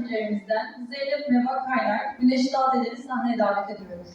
öncülerimizden Zeynep Meva Kaynar, Güneş Dağ Dede'ni sahneye davet ediyoruz.